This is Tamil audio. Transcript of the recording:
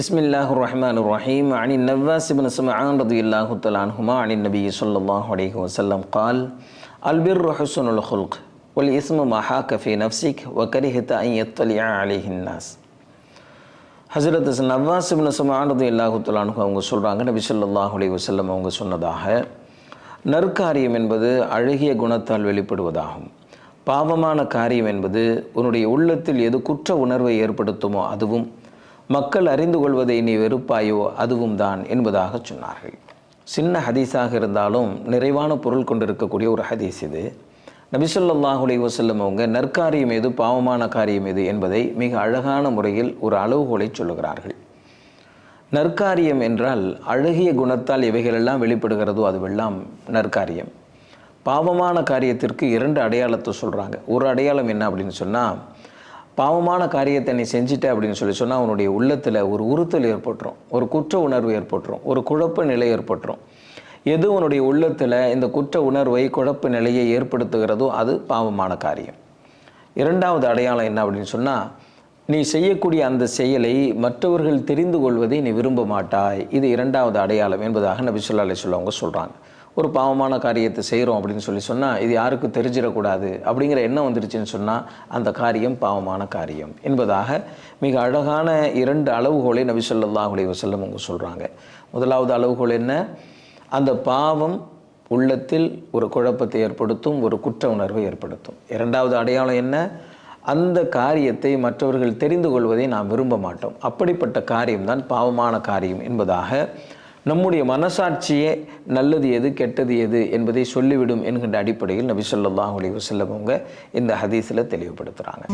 பிஸ்மில்லாஹு ரஹ்மான் ரஹீம் அணி நவ்வாசிபின் சுமான் ரது இல்லாஹு தலான்ஹுமா அணி நபி சொல்லாஹ் அலிஹி வசல்லம் கால் அல்பிர் ஹுசனுல் ஹுல்க் ஒல் இஸ்மு மஹா கஃபி நஃப்சிக் வக்கரிஹித் ஐயத்தலியா அலிஹின்னாஸ் ஹசரத் நவ்வாசிபின் சுமான் ரது இல்லாஹு தலான்ஹு அவங்க சொல்கிறாங்க நபி சொல்லாஹ் அலி வசல்லம் அவங்க சொன்னதாக நற்காரியம் என்பது அழகிய குணத்தால் வெளிப்படுவதாகும். பாவமான காரியம் என்பது உன்னுடைய உள்ளத்தில் எது குற்ற உணர்வை ஏற்படுத்துமோ அதுவும் மக்கள் அறிந்து கொள்வதை நீ வெறுப்பாயோ அதுவும் தான் என்பதாக சொன்னார்கள். சின்ன ஹதீஸாக இருந்தாலும் நிறைவான பொருள் கொண்டிருக்கக்கூடிய ஒரு ஹதீஸ் இது. நபிசல்லாஹு வசல்லம் அவங்க நற்காரியம் எது பாவமான காரியம் எது என்பதை மிக அழகான முறையில் ஒரு அளவுகோலை சொல்லுகிறார்கள். நற்காரியம் என்றால் அழகிய குணத்தால் இவைகளெல்லாம் வெளிப்படுகிறதோ அதுவெல்லாம் நற்காரியம். பாவமான காரியத்திற்கு இரண்டு அடையாளத்தை சொல்கிறாங்க ஒரு அடையாளம் என்ன அப்படின்னு சொன்னால் பாவமான காரியத்தை நீ செஞ்சிட்ட அப்படின்னு சொல்லி சொன்னால் அவனுடைய உள்ளத்தில் ஒரு உறுத்தல் ஏற்பட்டுரும். ஒரு குற்ற உணர்வு ஏற்பட்டுரும். ஒரு குழப்ப நிலை ஏற்பட்டுரும். எது உன்னுடைய உள்ளத்தில் இந்த குற்ற உணர்வை குழப்ப நிலையை ஏற்படுத்துகிறதோ அது பாவமான காரியம். இரண்டாவது அடையாளம் என்ன அப்படின்னு சொன்னால் நீ செய்யக்கூடிய அந்த செயலை மற்றவர்கள் தெரிந்து கொள்வதை நீ விரும்ப மாட்டாய். இது இரண்டாவது அடையாளம் என்பதாக நபி சொல்லா அலி சொல்லவங்க சொல்கிறாங்க ஒரு பாவமான காரியத்தை செய்கிறோம் அப்படின்னு சொல்லி சொன்னால் இது யாருக்கும் தெரிஞ்சிடக்கூடாது அப்படிங்கிற எண்ணம் வந்துடுச்சுன்னு சொன்னால் அந்த காரியம் பாவமான காரியம் என்பதாக மிக அழகான இரண்டு அளவுகோலை நபி ஸல்லல்லாஹு அலைஹி வஸல்லம் அவங்க சொல்கிறாங்க முதலாவது அளவுகோல் என்ன? அந்த பாவம் உள்ளத்தில் ஒரு குழப்பத்தை ஏற்படுத்தும் ஒரு குற்ற உணர்வை ஏற்படுத்தும். இரண்டாவது அடையாளம் என்ன? அந்த காரியத்தை மற்றவர்கள் தெரிந்து கொள்வதை நாம் விரும்ப மாட்டோம். அப்படிப்பட்ட காரியம்தான் பாவமான காரியம் என்பதாக நம்முடைய மனசாட்சியே நல்லது எது கெட்டது எது என்பதை சொல்லிவிடும் என்கின்ற அடிப்படையில் நபி சொல்லாஹ் அலி வஸல்லம் அவங்க இந்த ஹதீஸில் தெளிவுபடுத்துகிறாங்க